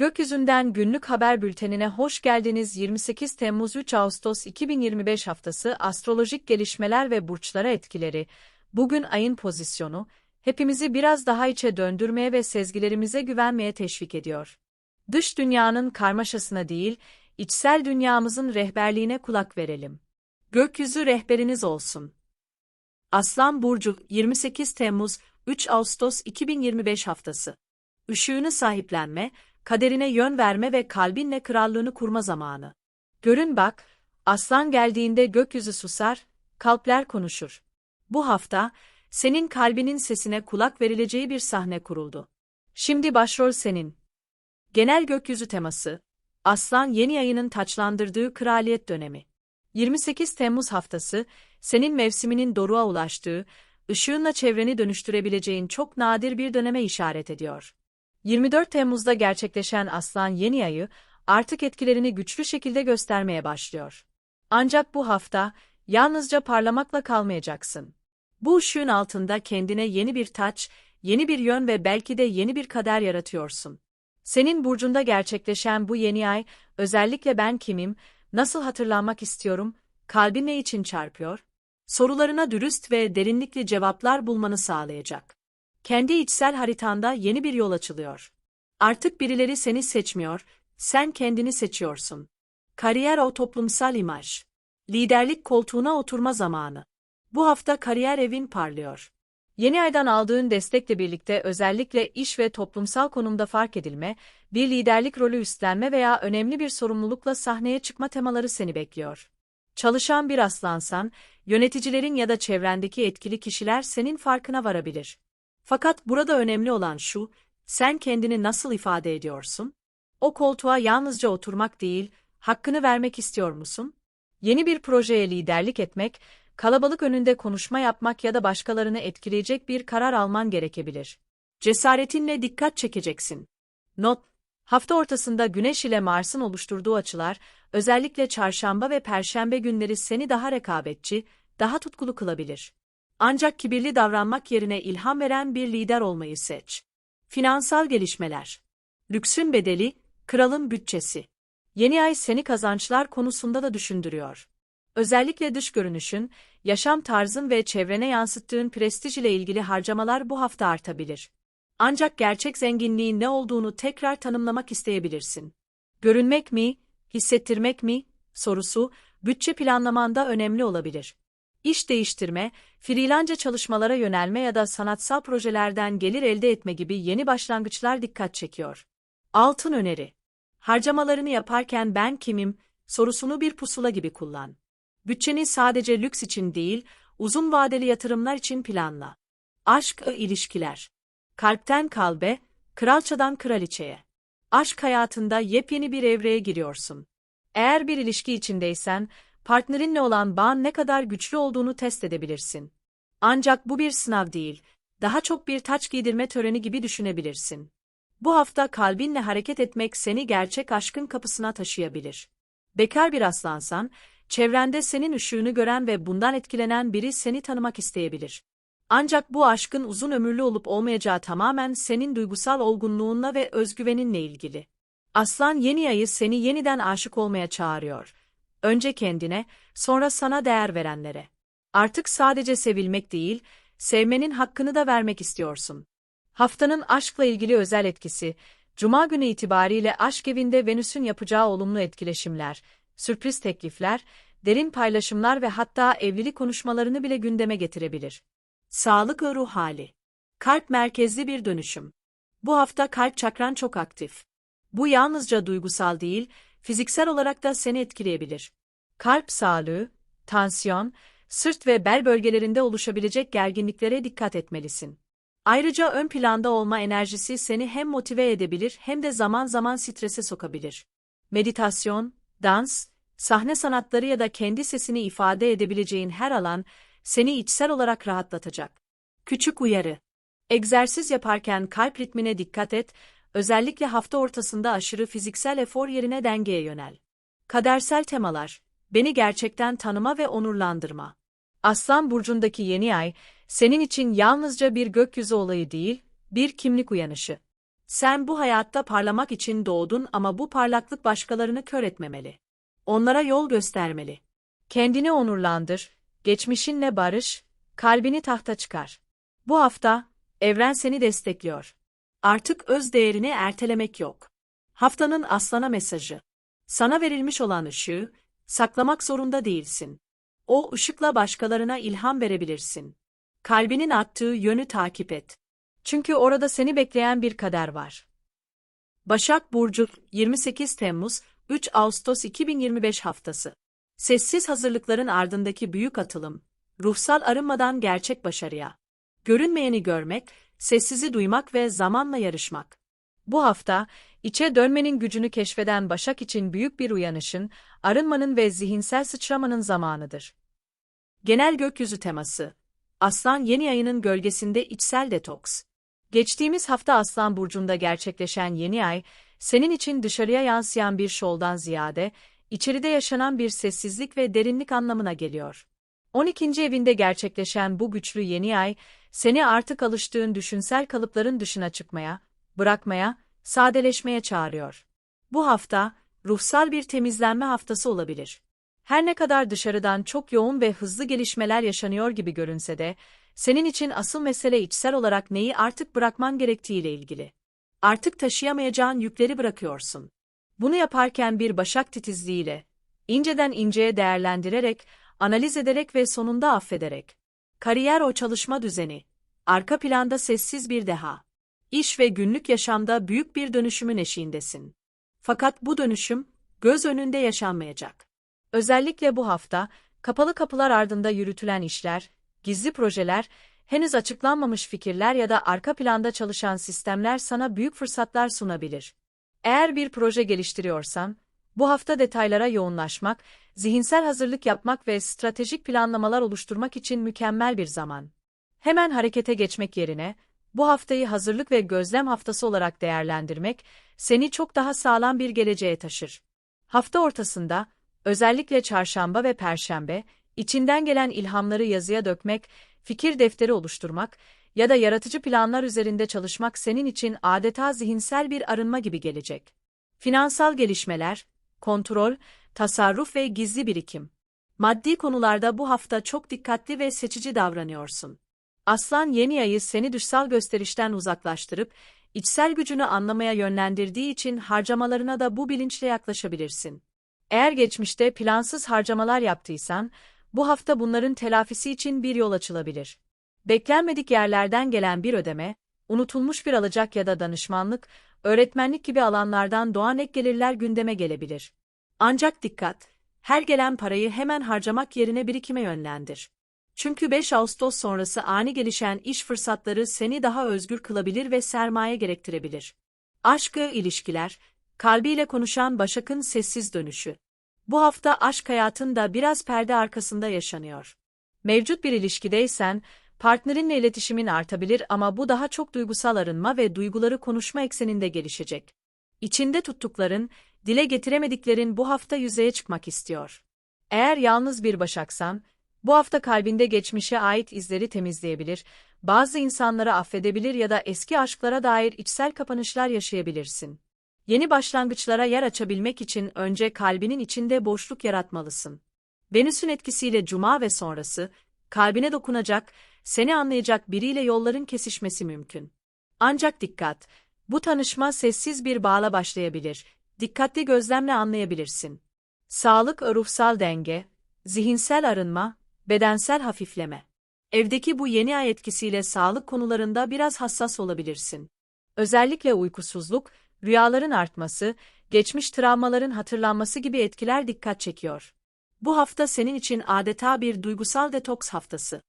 Gökyüzünden günlük haber bültenine hoş geldiniz. 28 Temmuz 3 Ağustos 2025 haftası astrolojik gelişmeler ve burçlara etkileri. Bugün ayın pozisyonu hepimizi biraz daha içe döndürmeye ve sezgilerimize güvenmeye teşvik ediyor. Dış dünyanın karmaşasına değil, içsel dünyamızın rehberliğine kulak verelim. Gökyüzü rehberiniz olsun. Aslan Burcu 28 Temmuz 3 Ağustos 2025 haftası. Işığını sahiplenme, kaderine yön verme ve kalbinle krallığını kurma zamanı. Görün bak, aslan geldiğinde gökyüzü susar, kalpler konuşur. Bu hafta, senin kalbinin sesine kulak verileceği bir sahne kuruldu. Şimdi başrol senin. Genel gökyüzü teması, Aslan yeni yayının taçlandırdığı kraliyet dönemi. 28 Temmuz haftası, senin mevsiminin doruğa ulaştığı, ışığınla çevreni dönüştürebileceğin çok nadir bir döneme işaret ediyor. 24 Temmuz'da gerçekleşen Aslan yeni ayı, artık etkilerini güçlü şekilde göstermeye başlıyor. Ancak bu hafta, yalnızca parlamakla kalmayacaksın. Bu ışığın altında kendine yeni bir taç, yeni bir yön ve belki de yeni bir kader yaratıyorsun. Senin burcunda gerçekleşen bu yeni ay, özellikle ben kimim, nasıl hatırlanmak istiyorum, kalbin ne için çarpıyor? Sorularına dürüst ve derinlikli cevaplar bulmanı sağlayacak. Kendi içsel haritanda yeni bir yol açılıyor. Artık birileri seni seçmiyor, sen kendini seçiyorsun. Kariyer o toplumsal imaj. Liderlik koltuğuna oturma zamanı. Bu hafta kariyer evin parlıyor. Yeni aydan aldığın destekle birlikte özellikle iş ve toplumsal konumda fark edilme, bir liderlik rolü üstlenme veya önemli bir sorumlulukla sahneye çıkma temaları seni bekliyor. Çalışan bir aslansan, yöneticilerin ya da çevrendeki etkili kişiler senin farkına varabilir. Fakat burada önemli olan şu, sen kendini nasıl ifade ediyorsun? O koltuğa yalnızca oturmak değil, hakkını vermek istiyor musun? Yeni bir projeye liderlik etmek, kalabalık önünde konuşma yapmak ya da başkalarını etkileyecek bir karar alman gerekebilir. Cesaretinle dikkat çekeceksin. Not, hafta ortasında Güneş ile Mars'ın oluşturduğu açılar, özellikle çarşamba ve perşembe günleri seni daha rekabetçi, daha tutkulu kılabilir. Ancak kibirli davranmak yerine ilham veren bir lider olmayı seç. Finansal gelişmeler. Lüksün bedeli, kralın bütçesi. Yeni ay seni kazançlar konusunda da düşündürüyor. Özellikle dış görünüşün, yaşam tarzın ve çevrene yansıttığın prestij ile ilgili harcamalar bu hafta artabilir. Ancak gerçek zenginliğin ne olduğunu tekrar tanımlamak isteyebilirsin. Görünmek mi, hissettirmek mi sorusu bütçe planlamanda önemli olabilir. İş değiştirme, freelance çalışmalara yönelme ya da sanatsal projelerden gelir elde etme gibi yeni başlangıçlar dikkat çekiyor. Altın öneri. Harcamalarını yaparken ben kimim sorusunu bir pusula gibi kullan. Bütçeni sadece lüks için değil, uzun vadeli yatırımlar için planla. Aşk ve ilişkiler. Kalpten kalbe, kralçadan kraliçeye. Aşk hayatında yepyeni bir evreye giriyorsun. Eğer bir ilişki içindeysen, partnerinle olan bağın ne kadar güçlü olduğunu test edebilirsin. Ancak bu bir sınav değil, daha çok bir taç giydirme töreni gibi düşünebilirsin. Bu hafta kalbinle hareket etmek seni gerçek aşkın kapısına taşıyabilir. Bekar bir aslansan, çevrende senin ışığını gören ve bundan etkilenen biri seni tanımak isteyebilir. Ancak bu aşkın uzun ömürlü olup olmayacağı tamamen senin duygusal olgunluğunla ve özgüveninle ilgili. Aslan yeni ayı seni yeniden aşık olmaya çağırıyor. Önce kendine, sonra sana değer verenlere. Artık sadece sevilmek değil, sevmenin hakkını da vermek istiyorsun. Haftanın aşkla ilgili özel etkisi, Cuma günü itibariyle aşk evinde Venüs'ün yapacağı olumlu etkileşimler, sürpriz teklifler, derin paylaşımlar ve hatta evlilik konuşmalarını bile gündeme getirebilir. Sağlık ve ruh hali. Kalp merkezli bir dönüşüm. Bu hafta kalp çakran çok aktif. Bu yalnızca duygusal değil, fiziksel olarak da seni etkileyebilir. Kalp sağlığı, tansiyon, sırt ve bel bölgelerinde oluşabilecek gerginliklere dikkat etmelisin. Ayrıca ön planda olma enerjisi seni hem motive edebilir hem de zaman zaman strese sokabilir. Meditasyon, dans, sahne sanatları ya da kendi sesini ifade edebileceğin her alan seni içsel olarak rahatlatacak. Küçük uyarı. Egzersiz yaparken kalp ritmine dikkat et, özellikle hafta ortasında aşırı fiziksel efor yerine dengeye yönel. Kadersel temalar, beni gerçekten tanıma ve onurlandırma. Aslan burcundaki yeni ay, senin için yalnızca bir gökyüzü olayı değil, bir kimlik uyanışı. Sen bu hayatta parlamak için doğdun ama bu parlaklık başkalarını kör etmemeli. Onlara yol göstermeli. Kendini onurlandır, geçmişinle barış, kalbini tahta çıkar. Bu hafta, evren seni destekliyor. Artık öz değerini ertelemek yok. Haftanın aslana mesajı. Sana verilmiş olan ışığı, saklamak zorunda değilsin. O ışıkla başkalarına ilham verebilirsin. Kalbinin attığı yönü takip et. Çünkü orada seni bekleyen bir kader var. Başak Burcu 28 Temmuz 3 Ağustos 2025 haftası. Sessiz hazırlıkların ardındaki büyük atılım, ruhsal arınmadan gerçek başarıya. Görünmeyeni görmek, sessizi duymak ve zamanla yarışmak. Bu hafta, içe dönmenin gücünü keşfeden Başak için büyük bir uyanışın, arınmanın ve zihinsel sıçramanın zamanıdır. Genel gökyüzü teması Aslan yeni ayının gölgesinde içsel detoks. Geçtiğimiz hafta Aslan Burcu'nda gerçekleşen yeni ay, senin için dışarıya yansıyan bir şoldan ziyade, içeride yaşanan bir sessizlik ve derinlik anlamına geliyor. 12. evinde gerçekleşen bu güçlü yeni ay, seni artık alıştığın düşünsel kalıpların dışına çıkmaya, bırakmaya, sadeleşmeye çağırıyor. Bu hafta, ruhsal bir temizlenme haftası olabilir. Her ne kadar dışarıdan çok yoğun ve hızlı gelişmeler yaşanıyor gibi görünse de, senin için asıl mesele içsel olarak neyi artık bırakman gerektiğiyle ilgili. Artık taşıyamayacağın yükleri bırakıyorsun. Bunu yaparken bir başak titizliğiyle, inceden inceye değerlendirerek, analiz ederek ve sonunda affederek. Kariyer o çalışma düzeni. Arka planda sessiz bir deha. İş ve günlük yaşamda büyük bir dönüşümün eşiğindesin. Fakat bu dönüşüm, göz önünde yaşanmayacak. Özellikle bu hafta, kapalı kapılar ardında yürütülen işler, gizli projeler, henüz açıklanmamış fikirler ya da arka planda çalışan sistemler sana büyük fırsatlar sunabilir. Eğer bir proje geliştiriyorsan, bu hafta detaylara yoğunlaşmak, zihinsel hazırlık yapmak ve stratejik planlamalar oluşturmak için mükemmel bir zaman. Hemen harekete geçmek yerine, bu haftayı hazırlık ve gözlem haftası olarak değerlendirmek, seni çok daha sağlam bir geleceğe taşır. Hafta ortasında, özellikle çarşamba ve perşembe, içinden gelen ilhamları yazıya dökmek, fikir defteri oluşturmak ya da yaratıcı planlar üzerinde çalışmak senin için adeta zihinsel bir arınma gibi gelecek. Finansal gelişmeler, kontrol, tasarruf ve gizli birikim. Maddi konularda bu hafta çok dikkatli ve seçici davranıyorsun. Aslan yeni ayı seni dışsal gösterişten uzaklaştırıp, içsel gücünü anlamaya yönlendirdiği için harcamalarına da bu bilinçle yaklaşabilirsin. Eğer geçmişte plansız harcamalar yaptıysan, bu hafta bunların telafisi için bir yol açılabilir. Beklenmedik yerlerden gelen bir ödeme, unutulmuş bir alacak ya da danışmanlık, öğretmenlik gibi alanlardan doğan ek gelirler gündeme gelebilir. Ancak dikkat, her gelen parayı hemen harcamak yerine birikime yönlendir. Çünkü 5 Ağustos sonrası ani gelişen iş fırsatları seni daha özgür kılabilir ve sermaye gerektirebilir. Aşkı, ilişkiler, kalbiyle konuşan Başak'ın sessiz dönüşü. Bu hafta aşk hayatın da biraz perde arkasında yaşanıyor. Mevcut bir ilişkideysen, partnerinle iletişimin artabilir ama bu daha çok duygusal arınma ve duyguları konuşma ekseninde gelişecek. İçinde tuttukların, dile getiremediklerin bu hafta yüzeye çıkmak istiyor. Eğer yalnız bir başaksan, bu hafta kalbinde geçmişe ait izleri temizleyebilir, bazı insanları affedebilir ya da eski aşklara dair içsel kapanışlar yaşayabilirsin. Yeni başlangıçlara yer açabilmek için önce kalbinin içinde boşluk yaratmalısın. Venüs'ün etkisiyle cuma ve sonrası, kalbine dokunacak, seni anlayacak biriyle yolların kesişmesi mümkün. Ancak dikkat, bu tanışma sessiz bir bağla başlayabilir, dikkatli gözlemle anlayabilirsin. Sağlık ruhsal denge, zihinsel arınma, bedensel hafifleme. Evdeki bu yeni ay etkisiyle sağlık konularında biraz hassas olabilirsin. Özellikle uykusuzluk, rüyaların artması, geçmiş travmaların hatırlanması gibi etkiler dikkat çekiyor. Bu hafta senin için adeta bir duygusal detoks haftası.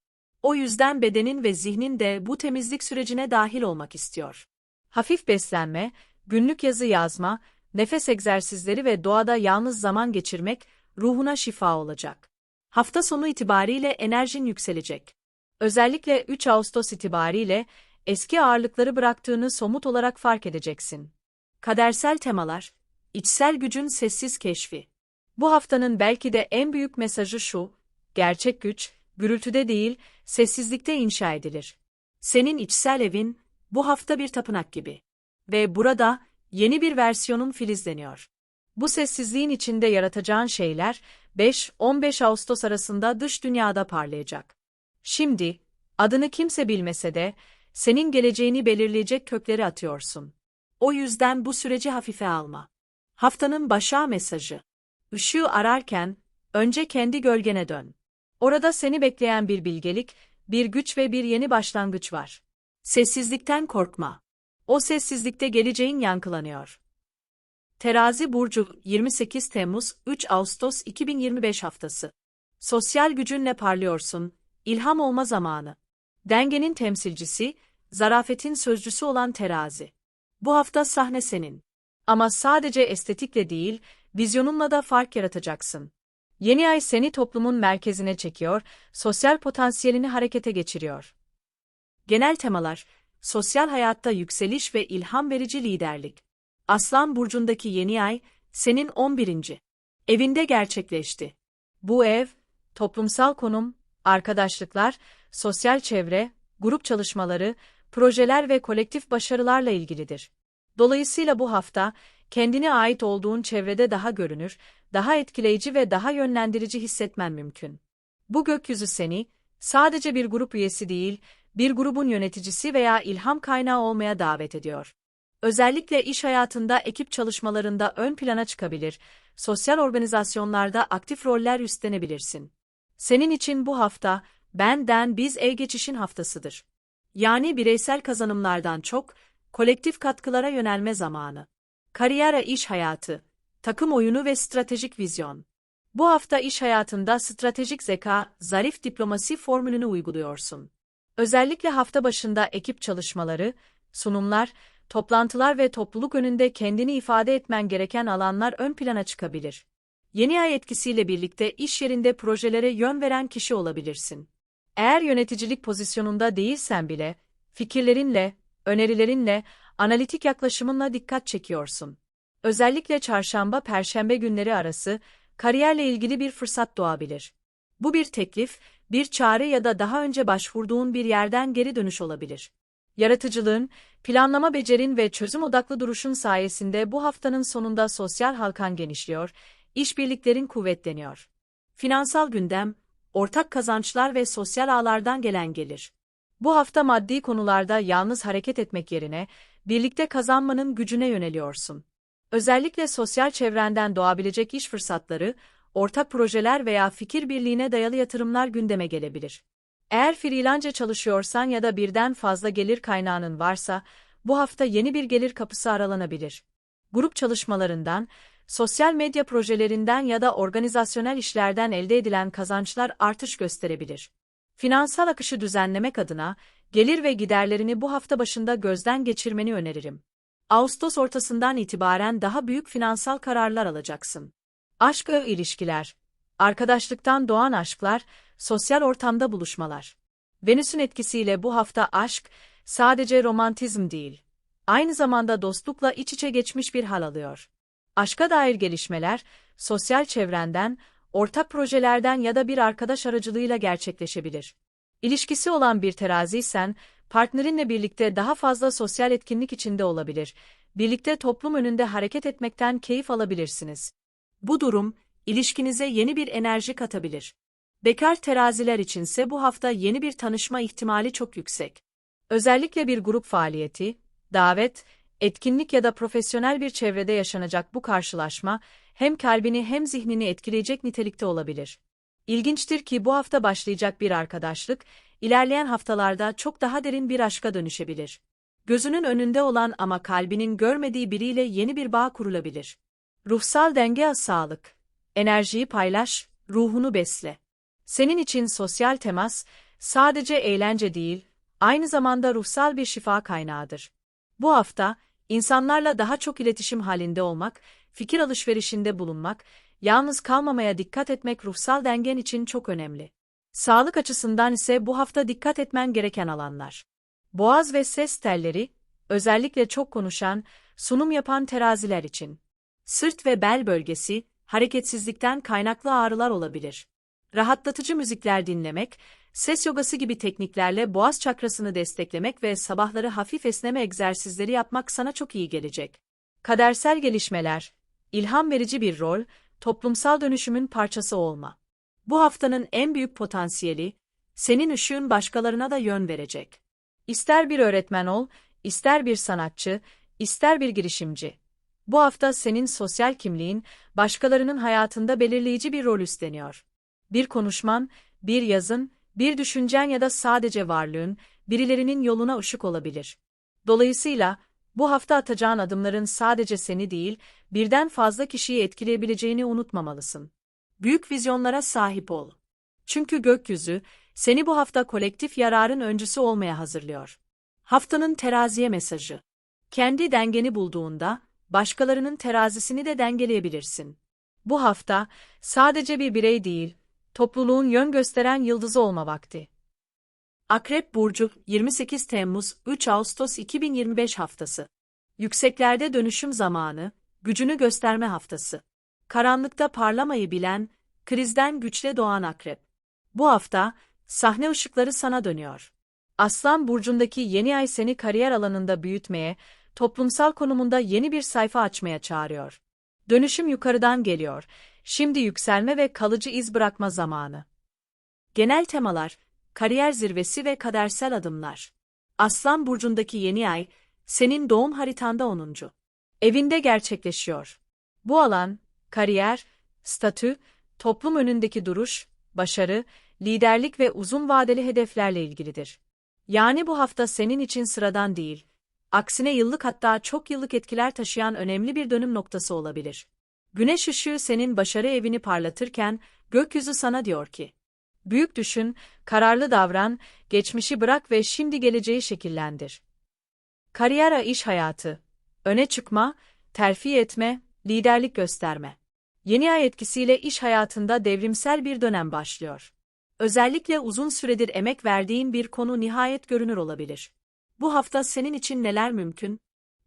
O yüzden bedenin ve zihnin de bu temizlik sürecine dahil olmak istiyor. Hafif beslenme, günlük yazı yazma, nefes egzersizleri ve doğada yalnız zaman geçirmek ruhuna şifa olacak. Hafta sonu itibariyle enerjin yükselecek. Özellikle 3 Ağustos itibariyle eski ağırlıkları bıraktığını somut olarak fark edeceksin. Kadersel temalar, içsel gücün sessiz keşfi. Bu haftanın belki de en büyük mesajı şu, gerçek güç, gürültüde değil, sessizlikte inşa edilir. Senin içsel evin, bu hafta bir tapınak gibi. Ve burada yeni bir versiyonun filizleniyor. Bu sessizliğin içinde yaratacağın şeyler 5-15 Ağustos arasında dış dünyada parlayacak. Şimdi, adını kimse bilmese de, senin geleceğini belirleyecek kökleri atıyorsun. O yüzden bu süreci hafife alma. Haftanın başa mesajı. Işığı ararken, önce kendi gölgene dön. Orada seni bekleyen bir bilgelik, bir güç ve bir yeni başlangıç var. Sessizlikten korkma. O sessizlikte geleceğin yankılanıyor. Terazi Burcu 28 Temmuz 3 Ağustos 2025 haftası. Sosyal gücünle parlıyorsun, ilham olma zamanı. Dengenin temsilcisi, zarafetin sözcüsü olan terazi. Bu hafta sahne senin. Ama sadece estetikle değil, vizyonunla da fark yaratacaksın. Yeni ay seni toplumun merkezine çekiyor, sosyal potansiyelini harekete geçiriyor. Genel temalar, sosyal hayatta yükseliş ve ilham verici liderlik. Aslan burcundaki yeni ay, senin 11. evinde gerçekleşti. Bu ev, toplumsal konum, arkadaşlıklar, sosyal çevre, grup çalışmaları, projeler ve kolektif başarılarla ilgilidir. Dolayısıyla bu hafta, kendine ait olduğun çevrede daha görünür, daha etkileyici ve daha yönlendirici hissetmen mümkün. Bu gökyüzü seni, sadece bir grup üyesi değil, bir grubun yöneticisi veya ilham kaynağı olmaya davet ediyor. Özellikle iş hayatında ekip çalışmalarında ön plana çıkabilir, sosyal organizasyonlarda aktif roller üstlenebilirsin. Senin için bu hafta, benden biz ev geçişin haftasıdır. Yani bireysel kazanımlardan çok, kolektif katkılara yönelme zamanı. Kariyera iş hayatı, takım oyunu ve stratejik vizyon. Bu hafta iş hayatında stratejik zeka, zarif diplomasi formülünü uyguluyorsun. Özellikle hafta başında ekip çalışmaları, sunumlar, toplantılar ve topluluk önünde kendini ifade etmen gereken alanlar ön plana çıkabilir. Yeni ay etkisiyle birlikte iş yerinde projelere yön veren kişi olabilirsin. Eğer yöneticilik pozisyonunda değilsen bile, fikirlerinle, önerilerinle, analitik yaklaşımınla dikkat çekiyorsun. Özellikle çarşamba-perşembe günleri arası, kariyerle ilgili bir fırsat doğabilir. Bu bir teklif, bir çağrı ya da daha önce başvurduğun bir yerden geri dönüş olabilir. Yaratıcılığın, planlama becerin ve çözüm odaklı duruşun sayesinde bu haftanın sonunda sosyal halkan genişliyor, işbirliklerin kuvvetleniyor. Finansal gündem, ortak kazançlar ve sosyal ağlardan gelen gelir. Bu hafta maddi konularda yalnız hareket etmek yerine, birlikte kazanmanın gücüne yöneliyorsun. Özellikle sosyal çevrenden doğabilecek iş fırsatları, ortak projeler veya fikir birliğine dayalı yatırımlar gündeme gelebilir. Eğer freelance çalışıyorsan ya da birden fazla gelir kaynağının varsa, bu hafta yeni bir gelir kapısı aralanabilir. Grup çalışmalarından, sosyal medya projelerinden ya da organizasyonel işlerden elde edilen kazançlar artış gösterebilir. Finansal akışı düzenlemek adına, gelir ve giderlerini bu hafta başında gözden geçirmeni öneririm. Ağustos ortasından itibaren daha büyük finansal kararlar alacaksın. Aşk ve ilişkiler, arkadaşlıktan doğan aşklar, sosyal ortamda buluşmalar. Venüs'ün etkisiyle bu hafta aşk, sadece romantizm değil, aynı zamanda dostlukla iç içe geçmiş bir hal alıyor. Aşka dair gelişmeler, sosyal çevrenden, ortak projelerden ya da bir arkadaş aracılığıyla gerçekleşebilir. İlişkisi olan bir teraziysen, partnerinle birlikte daha fazla sosyal etkinlik içinde olabilir, birlikte toplum önünde hareket etmekten keyif alabilirsiniz. Bu durum, ilişkinize yeni bir enerji katabilir. Bekar teraziler içinse bu hafta yeni bir tanışma ihtimali çok yüksek. Özellikle bir grup faaliyeti, davet, etkinlik ya da profesyonel bir çevrede yaşanacak bu karşılaşma, hem kalbini hem zihnini etkileyecek nitelikte olabilir. İlginçtir ki bu hafta başlayacak bir arkadaşlık, ilerleyen haftalarda çok daha derin bir aşka dönüşebilir. Gözünün önünde olan ama kalbinin görmediği biriyle yeni bir bağ kurulabilir. Ruhsal denge sağlık. Enerjiyi paylaş, ruhunu besle. Senin için sosyal temas, sadece eğlence değil, aynı zamanda ruhsal bir şifa kaynağıdır. Bu hafta, insanlarla daha çok iletişim halinde olmak, fikir alışverişinde bulunmak, yalnız kalmamaya dikkat etmek ruhsal dengen için çok önemli. Sağlık açısından ise bu hafta dikkat etmen gereken alanlar. Boğaz ve ses telleri, özellikle çok konuşan, sunum yapan teraziler için. Sırt ve bel bölgesi, hareketsizlikten kaynaklı ağrılar olabilir. Rahatlatıcı müzikler dinlemek, ses yogası gibi tekniklerle boğaz çakrasını desteklemek ve sabahları hafif esneme egzersizleri yapmak sana çok iyi gelecek. Kadersel gelişmeler, ilham verici bir rol, toplumsal dönüşümün parçası olma. Bu haftanın en büyük potansiyeli, senin ışığın başkalarına da yön verecek. İster bir öğretmen ol, ister bir sanatçı, ister bir girişimci. Bu hafta senin sosyal kimliğin, başkalarının hayatında belirleyici bir rol üstleniyor. Bir konuşman, bir yazın, bir düşüncen ya da sadece varlığın, birilerinin yoluna ışık olabilir. Dolayısıyla, bu hafta atacağın adımların sadece seni değil, birden fazla kişiyi etkileyebileceğini unutmamalısın. Büyük vizyonlara sahip ol. Çünkü gökyüzü, seni bu hafta kolektif yararın öncüsü olmaya hazırlıyor. Haftanın teraziye mesajı. Kendi dengeni bulduğunda, başkalarının terazisini de dengeleyebilirsin. Bu hafta, sadece bir birey değil, topluluğun yön gösteren yıldızı olma vakti. Akrep Burcu, 28 Temmuz 3 Ağustos 2025 haftası. Yükseklerde dönüşüm zamanı, gücünü gösterme haftası. Karanlıkta parlamayı bilen, krizden güçle doğan akrep. Bu hafta, sahne ışıkları sana dönüyor. Aslan burcundaki yeni ay seni kariyer alanında büyütmeye, toplumsal konumunda yeni bir sayfa açmaya çağırıyor. Dönüşüm yukarıdan geliyor. Şimdi yükselme ve kalıcı iz bırakma zamanı. Genel temalar, kariyer zirvesi ve kadersel adımlar. Aslan burcundaki yeni ay, senin doğum haritanda 10. Evinde gerçekleşiyor. Bu alan, kariyer, statü, toplum önündeki duruş, başarı, liderlik ve uzun vadeli hedeflerle ilgilidir. Yani bu hafta senin için sıradan değil, aksine yıllık hatta çok yıllık etkiler taşıyan önemli bir dönüm noktası olabilir. Güneş ışığı senin başarı evini parlatırken, gökyüzü sana diyor ki, Büyük düşün, kararlı davran, geçmişi bırak ve şimdi geleceği şekillendir. Kariyera iş hayatı. Öne çıkma, terfi etme, liderlik gösterme. Yeni ay etkisiyle iş hayatında devrimsel bir dönem başlıyor. Özellikle uzun süredir emek verdiğin bir konu nihayet görünür olabilir. Bu hafta senin için neler mümkün?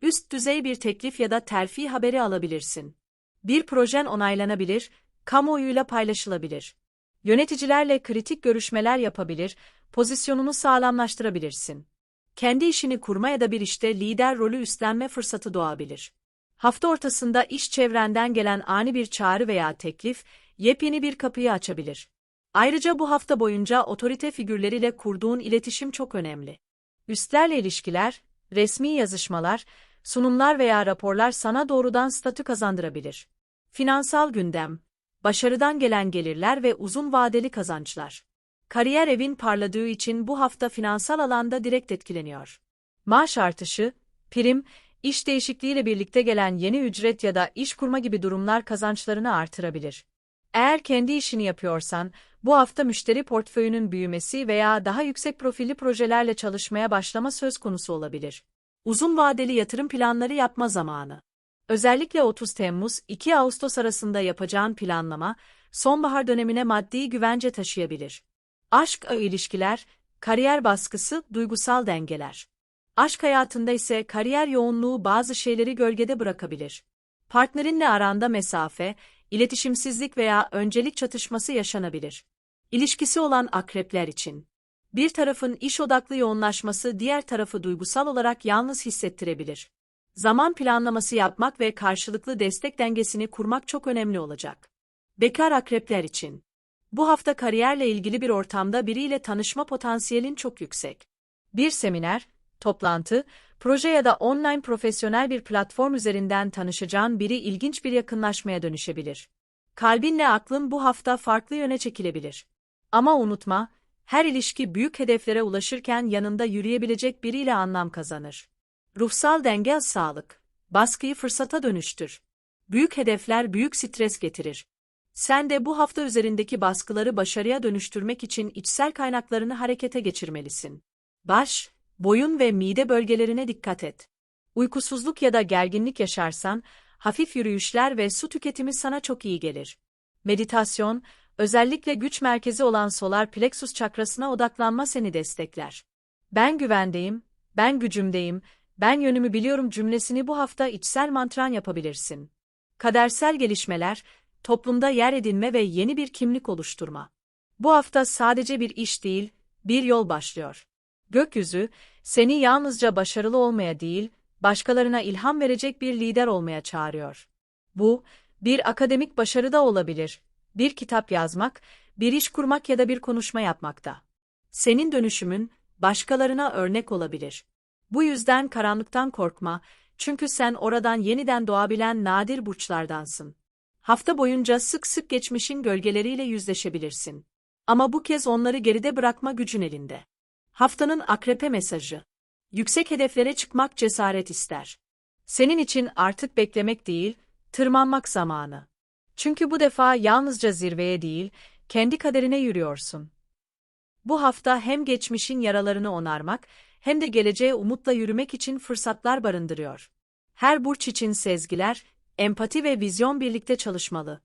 Üst düzey bir teklif ya da terfi haberi alabilirsin. Bir projen onaylanabilir, kamuoyuyla paylaşılabilir. Yöneticilerle kritik görüşmeler yapabilir, pozisyonunu sağlamlaştırabilirsin. Kendi işini kurma ya da bir işte lider rolü üstlenme fırsatı doğabilir. Hafta ortasında iş çevrenden gelen ani bir çağrı veya teklif, yepyeni bir kapıyı açabilir. Ayrıca bu hafta boyunca otorite figürleriyle kurduğun iletişim çok önemli. Üstlerle ilişkiler, resmi yazışmalar, sunumlar veya raporlar sana doğrudan statü kazandırabilir. Finansal gündem, başarıdan gelen gelirler ve uzun vadeli kazançlar. Kariyer evin parladığı için bu hafta finansal alanda direkt etkileniyor. Maaş artışı, prim, iş değişikliğiyle birlikte gelen yeni ücret ya da iş kurma gibi durumlar kazançlarını artırabilir. Eğer kendi işini yapıyorsan, bu hafta müşteri portföyünün büyümesi veya daha yüksek profilli projelerle çalışmaya başlama söz konusu olabilir. Uzun vadeli yatırım planları yapma zamanı. Özellikle 30 Temmuz 2 Ağustos arasında yapacağın planlama, sonbahar dönemine maddi güvence taşıyabilir. Aşk ilişkiler, kariyer baskısı, duygusal dengeler. Aşk hayatında ise kariyer yoğunluğu bazı şeyleri gölgede bırakabilir. Partnerinle aranda mesafe, iletişimsizlik veya öncelik çatışması yaşanabilir. İlişkisi olan akrepler için. Bir tarafın iş odaklı yoğunlaşması diğer tarafı duygusal olarak yalnız hissettirebilir. Zaman planlaması yapmak ve karşılıklı destek dengesini kurmak çok önemli olacak. Bekar akrepler için. Bu hafta kariyerle ilgili bir ortamda biriyle tanışma potansiyelin çok yüksek. Bir seminer, toplantı, proje ya da online profesyonel bir platform üzerinden tanışacağın biri ilginç bir yakınlaşmaya dönüşebilir. Kalbinle aklın bu hafta farklı yöne çekilebilir. Ama unutma, her ilişki büyük hedeflere ulaşırken yanında yürüyebilecek biriyle anlam kazanır. Ruhsal denge sağlık. Baskıyı fırsata dönüştür. Büyük hedefler büyük stres getirir. Sen de bu hafta üzerindeki baskıları başarıya dönüştürmek için içsel kaynaklarını harekete geçirmelisin. Baş, boyun ve mide bölgelerine dikkat et. Uykusuzluk ya da gerginlik yaşarsan, hafif yürüyüşler ve su tüketimi sana çok iyi gelir. Meditasyon, özellikle güç merkezi olan solar plexus çakrasına odaklanma seni destekler. Ben güvendeyim, ben gücümdeyim, ben yönümü biliyorum cümlesini bu hafta içsel mantran yapabilirsin. Kadersel gelişmeler, toplumda yer edinme ve yeni bir kimlik oluşturma. Bu hafta sadece bir iş değil, Bir yol başlıyor. Gökyüzü, seni yalnızca başarılı olmaya değil, başkalarına ilham verecek bir lider olmaya çağırıyor. Bu, bir akademik başarı da olabilir, bir kitap yazmak, bir iş kurmak ya da bir konuşma yapmakta. Senin dönüşümün, başkalarına örnek olabilir. Bu yüzden karanlıktan korkma, çünkü sen oradan yeniden doğabilen nadir burçlardansın. Hafta boyunca sık sık geçmişin gölgeleriyle yüzleşebilirsin. Ama bu kez onları geride bırakma gücün elinde. Haftanın akrepe mesajı. Yüksek hedeflere çıkmak cesaret ister. Senin için artık beklemek değil, tırmanmak zamanı. Çünkü bu defa yalnızca zirveye değil, kendi kaderine yürüyorsun. Bu hafta hem geçmişin yaralarını onarmak, hem de geleceğe umutla yürümek için fırsatlar barındırıyor. Her burç için sezgiler, empati ve vizyon birlikte çalışmalı.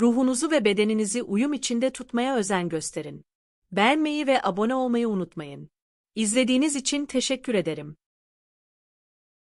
Ruhunuzu ve bedeninizi uyum içinde tutmaya özen gösterin. Beğenmeyi ve abone olmayı unutmayın. İzlediğiniz için teşekkür ederim.